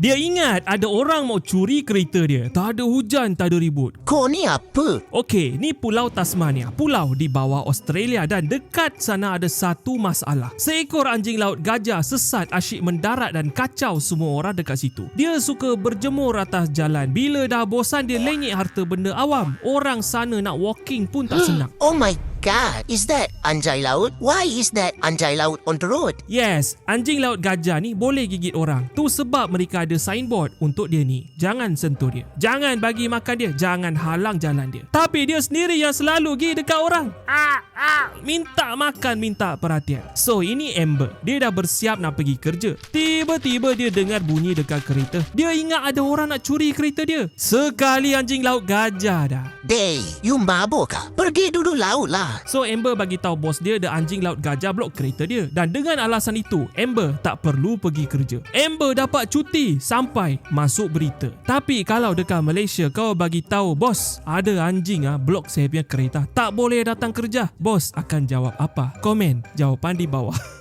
Dia ingat ada orang mau curi kereta dia. Tak ada hujan, tak ada ribut. Kau ni apa? Okey, ni Pulau Tasmania. Pulau di bawah Australia dan dekat sana ada satu masalah. Seekor anjing laut gajah sesat asyik mendarat dan kacau semua orang dekat situ. Dia suka berjemur atas jalan. Bila dah bosan dia lenyek harta benda awam. Orang sana nak walking pun tak senang. Oh my god, is that anjay laut? Why is that anjay laut on the road? Yes, anjing laut gajah ni boleh gigit orang. Tu sebab mereka ada signboard untuk dia ni. Jangan sentuh dia. Jangan bagi makan dia. Jangan halang jalan dia. Tapi dia sendiri yang selalu pergi dekat orang. Ah, ah, minta makan, minta perhatian. So, ini Amber. Dia dah bersiap nak pergi kerja. Tiba-tiba dia dengar bunyi dekat kereta. Dia ingat ada orang nak curi kereta dia. Sekali anjing laut gajah dah. Day, you mabuk kah? Pergi dulu laut lah. So Amber bagi tahu bos dia the anjing laut gajah blok kereta dia dan dengan alasan itu Amber tak perlu pergi kerja. Amber dapat cuti sampai masuk berita. Tapi kalau dekat Malaysia kau bagi tahu bos ada anjing ah blok saya punya kereta tak boleh datang kerja. Bos akan jawab apa? Komen jawapan di bawah.